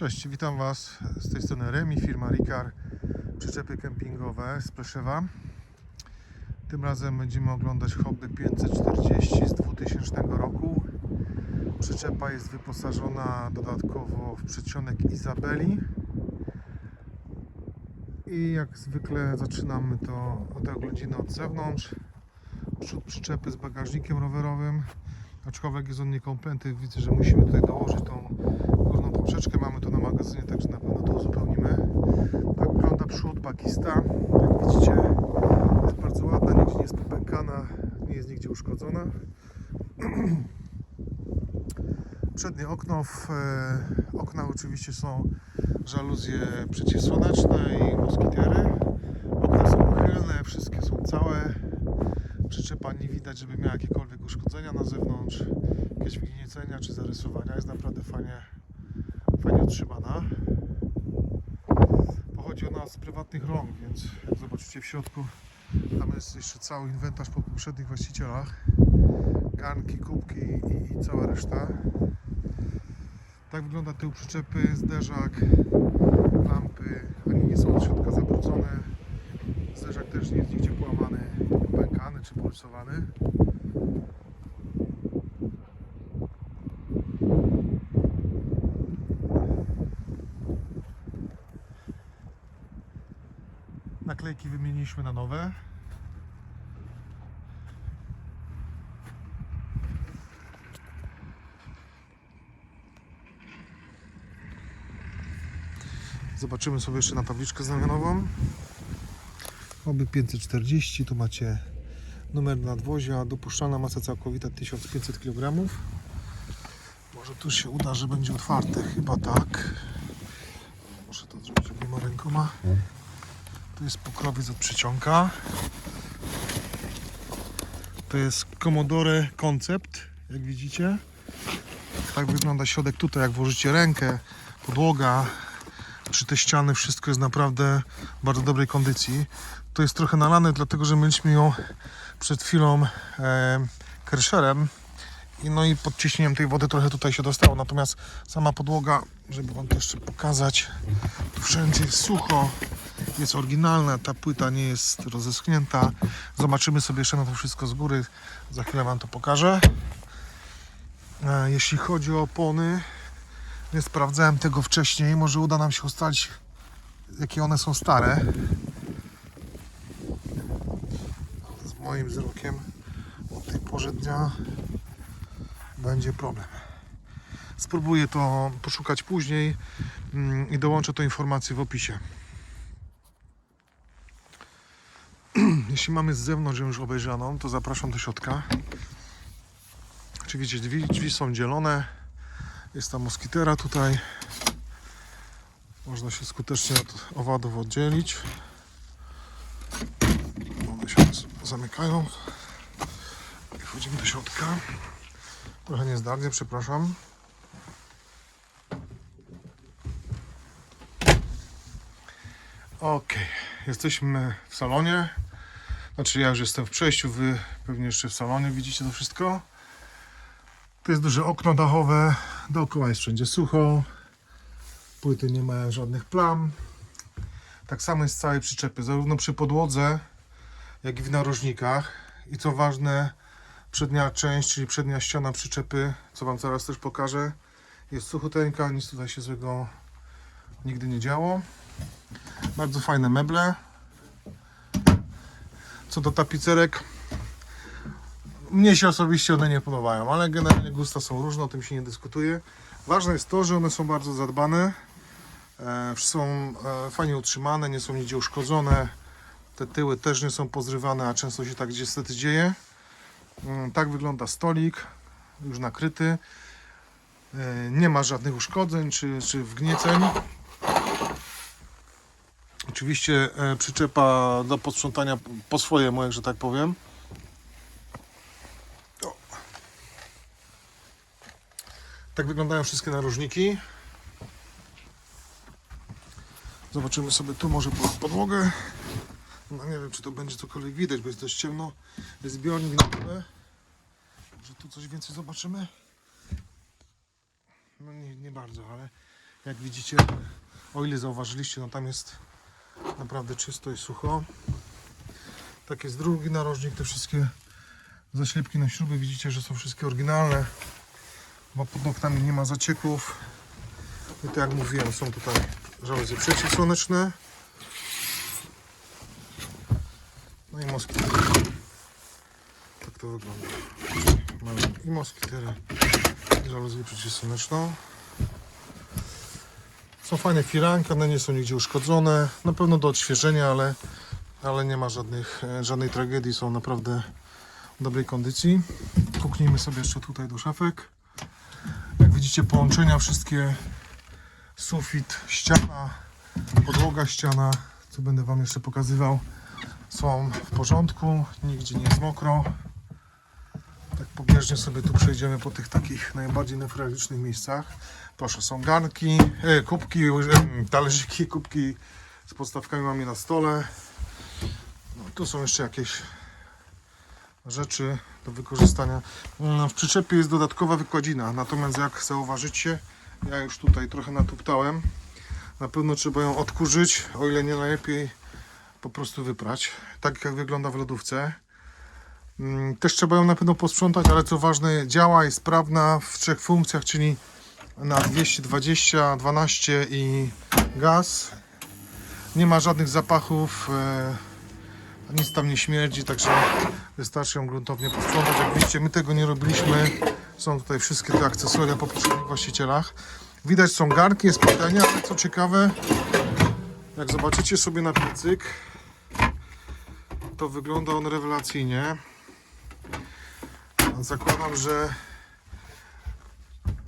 Cześć, witam Was z tej strony Remi, firma Rikar, przyczepy kempingowe z Pleszewa. Tym razem będziemy oglądać hobby 540 z 2000 roku. Przyczepa jest wyposażona dodatkowo w przedsionek Izabeli. I jak zwykle zaczynamy to od oględziny od zewnątrz. Przód przyczepy z bagażnikiem rowerowym. Aczkolwiek jest on niekompletny, widzę, że musimy tutaj dołożyć tą górną poprzeczkę. Mamy to na magazynie, także na pewno to uzupełnimy. Tak wygląda przód bakista. Jak widzicie, jest bardzo ładna, nigdzie nie jest popękana, nie jest nigdzie uszkodzona. Przednie okno, w, e, okna oczywiście są żaluzje przeciwsłoneczne i moskitery. Okna są uchylne, wszystkie są całe. Przyczepa nie widać, żeby miała jakiekolwiek uszkodzenia na zewnątrz, jakieś wgniecenia czy zarysowania. Jest naprawdę fajnie, fajnie utrzymana. Pochodzi ona z prywatnych rąk, więc jak zobaczycie w środku, tam jest jeszcze cały inwentarz po poprzednich właścicielach. Garnki, kubki i, i cała reszta. Tak wygląda tył przyczepy, zderzak, lampy, ani nie są od środka zabrudzone. Zderzak też nie jest nigdzie połamany, czy pulsowany. Naklejki wymieniliśmy na nowe. Zobaczymy sobie jeszcze na tabliczkę znamionową. Oby 540, tu macie numer nadwozia, dopuszczalna masa całkowita 1500 kg. Może tu się uda, że będzie otwarte, chyba tak. Muszę to zrobić obiema rękoma. Tu jest pokrowiec od przyciąga. To jest Commodore Concept, jak widzicie. Tak wygląda środek tutaj, jak włożycie rękę, podłoga, czy te ściany, wszystko jest naprawdę w bardzo dobrej kondycji. To jest trochę nalane, dlatego że myliśmy ją przed chwilą e, kersherem i no i pod ciśnieniem tej wody trochę tutaj się dostało. Natomiast sama podłoga, żeby Wam to jeszcze pokazać, tu wszędzie jest sucho, jest oryginalna, ta płyta nie jest rozeschnięta. Zobaczymy sobie jeszcze na to wszystko z góry, za chwilę Wam to pokażę. E, jeśli chodzi o opony, nie sprawdzałem tego wcześniej. Może uda nam się ustalić, jakie one są stare. Z moim wzrokiem o tej porze dnia będzie problem. Spróbuję to poszukać później mm, i dołączę to informacje w opisie. Jeśli mamy z zewnątrz już obejrzaną, to zapraszam do środka. Oczywiście drzwi, drzwi są dzielone. Jest ta moskitera tutaj. Można się skutecznie od owadów oddzielić. One się z- zamykają. I wchodzimy do środka. Trochę niezdarnie, przepraszam. Ok, jesteśmy w salonie. Znaczy ja już jestem w przejściu, wy pewnie jeszcze w salonie widzicie to wszystko. To jest duże okno dachowe, dookoła jest wszędzie sucho, płyty nie mają żadnych plam. Tak samo jest z całej przyczepy, zarówno przy podłodze, jak i w narożnikach. I co ważne, przednia część, czyli przednia ściana przyczepy, co Wam zaraz też pokażę, jest suchoteńka, nic tutaj się złego nigdy nie działo. Bardzo fajne meble. Co do tapicerek, mnie się osobiście one nie podobają, ale generalnie gusta są różne, o tym się nie dyskutuje. Ważne jest to, że one są bardzo zadbane, e, są e, fajnie utrzymane, nie są nigdzie uszkodzone. Te tyły też nie są pozrywane, a często się tak niestety dzieje. Mm, Tak wygląda stolik, już nakryty. E, Nie ma żadnych uszkodzeń czy, czy wgnieceń. Oczywiście e, przyczepa do posprzątania po swojemu, jak że tak powiem. Tak wyglądają wszystkie narożniki. Zobaczymy sobie tu może pod podłogę. No nie wiem, czy to będzie cokolwiek widać, bo jest dość ciemno. Jest zbiornik na dole. Może tu coś więcej zobaczymy? No nie, nie bardzo, ale Jak widzicie, o ile zauważyliście, no tam jest naprawdę czysto i sucho. Tak jest drugi narożnik, te wszystkie zaślepki na śruby widzicie, że są wszystkie oryginalne. Bo pod oknami nie ma zacieków. I tak jak mówiłem, są tutaj żaluzje przeciwsłoneczne. No i moskitery. Tak to wygląda. Mamy i moskitery, i żaluzję przeciwsłoneczną. Są fajne firanki, one nie są nigdzie uszkodzone. Na pewno do odświeżenia, ale, ale nie ma żadnych, e, żadnej tragedii. Są naprawdę w dobrej kondycji. Puknijmy sobie jeszcze tutaj do szafek. Jak widzicie połączenia wszystkie sufit, ściana, podłoga, ściana, co będę Wam jeszcze pokazywał, są w porządku, nigdzie nie jest mokro. Tak pobieżnie sobie tu przejdziemy po tych takich najbardziej newralgicznych miejscach. Proszę, są garnki, e, kubki, talerzyki, kubki z podstawkami mamy na stole. No, tu są jeszcze jakieś rzeczy do wykorzystania. Mm, W przyczepie jest dodatkowa wykładzina, natomiast jak zauważycie, ja już tutaj trochę natuptałem. Na pewno trzeba ją odkurzyć, o ile nie najlepiej po prostu wyprać. Tak jak wygląda w lodówce. Mm, Też trzeba ją na pewno posprzątać, ale co ważne, działa, jest sprawna w trzech funkcjach, czyli na 220, 12 i gaz. Nie ma żadnych zapachów, e, nic tam nie śmierdzi, także wystarczy ją gruntownie posprzątać. Jak widzicie, my tego nie robiliśmy. Są tutaj wszystkie te akcesoria po poprzednich właścicielach. Widać są garnki, jest patelnia, co ciekawe, jak zobaczycie sobie na piecyk, to wygląda on rewelacyjnie. Zakładam, że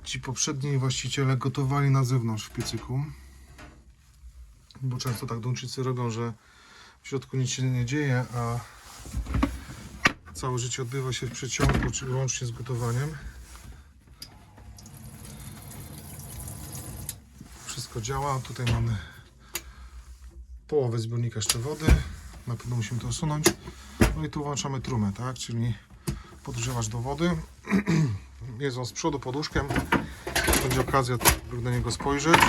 ci poprzedni właściciele gotowali na zewnątrz w piecyku. Bo często tak Duńczycy robią, że w środku nic się nie dzieje, a całe życie odbywa się w przeciągu, czy łącznie z gotowaniem. Wszystko działa. Tutaj mamy połowę zbiornika jeszcze wody. Na pewno musimy to usunąć. No i tu włączamy trumę, tak? Czyli podgrzewasz do wody. Jest on z przodu pod łóżkiem. Będzie okazja, by na niego spojrzeć.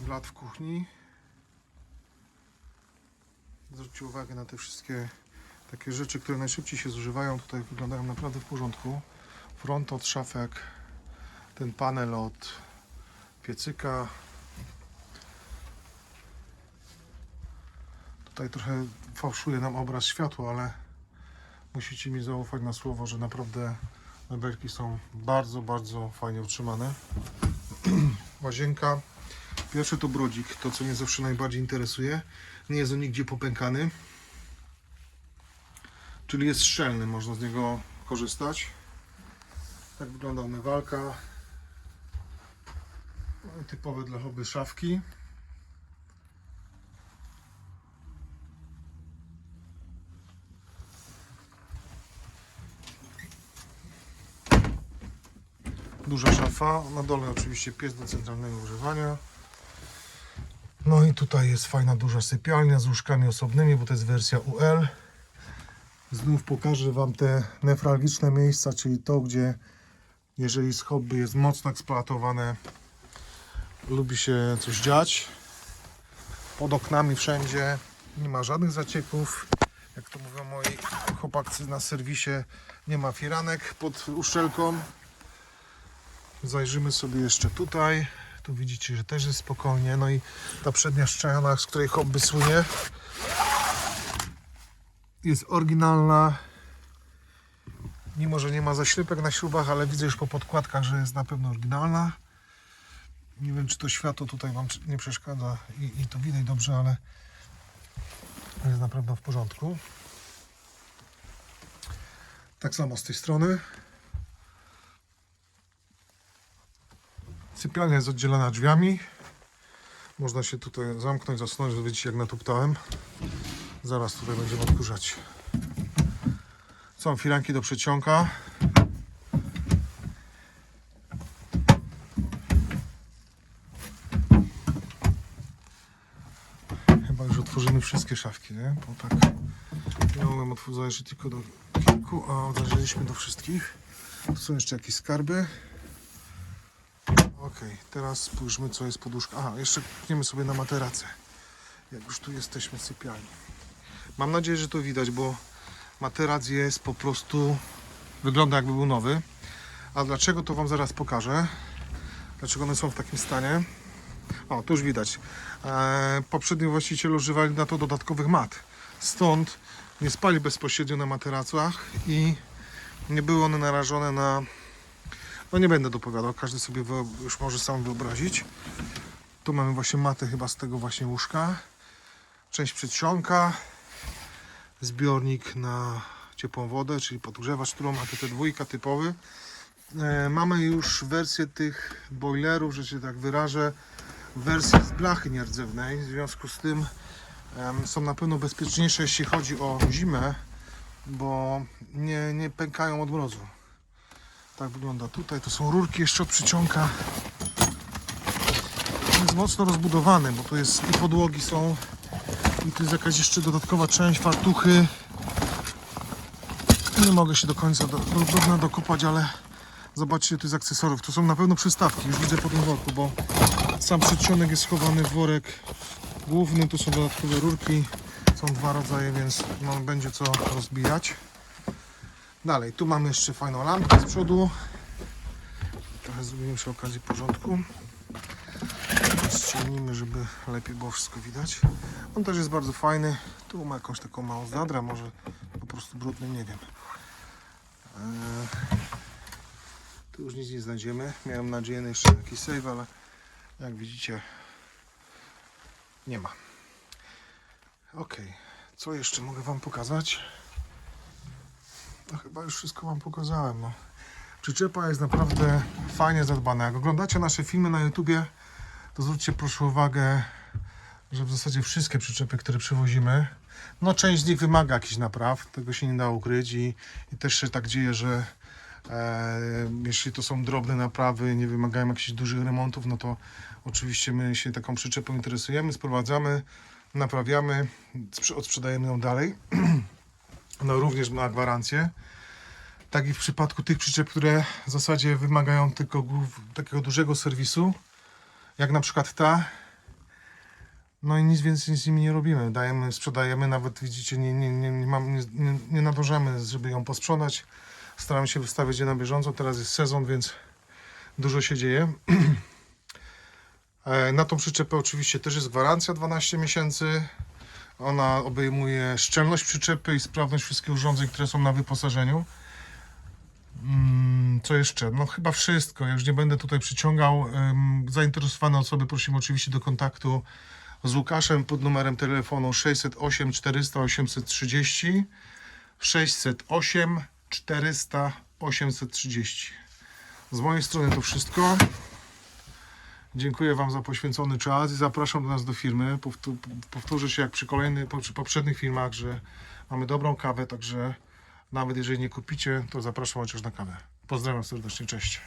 Blat w kuchni. Zwróćcie uwagę na te wszystkie takie rzeczy, które najszybciej się zużywają. Tutaj wyglądają naprawdę w porządku. Front od szafek, ten panel od piecyka. Tutaj trochę fałszuje nam obraz światła, ale musicie mi zaufać na słowo, że naprawdę mebelki są bardzo, bardzo fajnie utrzymane. Łazienka. Pierwszy to brodzik, to co mnie zawsze najbardziej interesuje. Nie jest on nigdzie popękany. Czyli jest szczelny, można z niego korzystać. Tak wygląda umywalka. Typowe dla hobby szafki. Duża szafa, na dole oczywiście pies do centralnego używania. No i tutaj jest fajna duża sypialnia z łóżkami osobnymi, bo to jest wersja UL. Znów pokażę Wam te newralgiczne miejsca, czyli to, gdzie jeżeli z hobby jest mocno eksploatowane, lubi się coś dziać. Pod oknami wszędzie nie ma żadnych zacieków. Jak to mówią moi chłopacy na serwisie, nie ma firanek pod uszczelką. Zajrzymy sobie jeszcze tutaj. Tu widzicie, że też jest spokojnie. No i ta przednia ściana, z której hobby słynie, jest oryginalna. Mimo, że nie ma zaślepek na śrubach, ale widzę już po podkładkach, że jest na pewno oryginalna. Nie wiem, czy to światło tutaj Wam nie przeszkadza i, i to widać dobrze, ale jest naprawdę w porządku. Tak samo z tej strony. Sypialnia jest oddzielona drzwiami. Można się tutaj zamknąć, zasunąć, że widzicie jak natuptałem. Zaraz tutaj będziemy odkurzać. Są firanki do przeciąga. Chyba już otworzymy wszystkie szafki, nie? Bo tak mogłem otworzyć tylko do kilku, a zajrzeliśmy do wszystkich. Tu są jeszcze jakieś skarby. Okej, teraz spójrzmy co jest poduszka. Aha, jeszcze klikniemy sobie na materacę. Jak już tu jesteśmy w sypialni. Mam nadzieję, że to widać, bo materac jest po prostu... Wygląda jakby był nowy. A dlaczego to Wam zaraz pokażę. Dlaczego one są w takim stanie. O, tu już widać. Eee, poprzedni właściciele używali na to dodatkowych mat. Stąd nie spali bezpośrednio na materacach i nie były one narażone na... No nie będę dopowiadał, każdy sobie już może sam wyobrazić. Tu mamy właśnie matę chyba z tego właśnie łóżka. Część przedsionka. Zbiornik na ciepłą wodę, czyli podgrzewacz, którą ma TT dwójka typowy. E, mamy już wersję tych boilerów, że się tak wyrażę, wersję z blachy nierdzewnej. W związku z tym są na pewno bezpieczniejsze, jeśli chodzi o zimę, bo nie, nie pękają od mrozu. Tak wygląda tutaj. To są rurki jeszcze od przyciąga. Jest mocno rozbudowany, bo to jest i podłogi są i tu jest jakaś jeszcze dodatkowa część, fartuchy. Nie mogę się do końca do, do, dokopać, ale zobaczcie, tu jest akcesoriów. To są na pewno przystawki, już widzę po tym worku, bo sam przedsionek jest schowany w worek główny. Tu są dodatkowe rurki. Są dwa rodzaje, więc no, będzie co rozbijać. Dalej, tu mamy jeszcze fajną lampkę z przodu. Trochę zrobimy przy okazji porządku. Ściemnimy, żeby lepiej było wszystko widać. On też jest bardzo fajny. Tu ma jakąś taką małą zadrę, może po prostu brudny, nie wiem. Eee, tu już nic nie znajdziemy. Miałem nadzieję na jeszcze jakiś save, ale jak widzicie nie ma. Ok, co jeszcze mogę Wam pokazać? No chyba już wszystko Wam pokazałem. No. Przyczepa jest naprawdę fajnie zadbana. Jak oglądacie nasze filmy na YouTubie, to zwróćcie proszę uwagę, że w zasadzie wszystkie przyczepy, które przywozimy, no część z nich wymaga jakichś napraw, tego się nie da ukryć i, i też się tak dzieje, że jeśli to są drobne naprawy, nie wymagają jakichś dużych remontów, no to oczywiście my się taką przyczepą interesujemy, sprowadzamy, naprawiamy, sprze- odsprzedajemy ją dalej. No również ma gwarancję. Tak i w przypadku tych przyczep, które w zasadzie wymagają tylko takiego dużego serwisu, jak na przykład ta. No i nic więcej z nimi nie robimy. Dajemy, sprzedajemy, nawet widzicie, nie, nie, nie, nie, nie, nie nadążamy, żeby ją posprzątać. Staramy się wystawiać je na bieżąco. Teraz jest sezon, więc dużo się dzieje. E, Na tą przyczepę oczywiście też jest gwarancja 12 miesięcy. Ona obejmuje szczelność przyczepy i sprawność wszystkich urządzeń, które są na wyposażeniu. Mm, Co jeszcze? No chyba wszystko. Ja już nie będę tutaj przyciągał. Zainteresowane osoby prosimy oczywiście do kontaktu z Łukaszem pod numerem telefonu 608 400 830 608 400 830. Z mojej strony to wszystko. Dziękuję Wam za poświęcony czas i zapraszam do nas do firmy. Powtó- Powtórzę się jak przy przy poprzednich filmach, że mamy dobrą kawę, także nawet jeżeli nie kupicie, to zapraszam chociaż na kawę. Pozdrawiam serdecznie, cześć.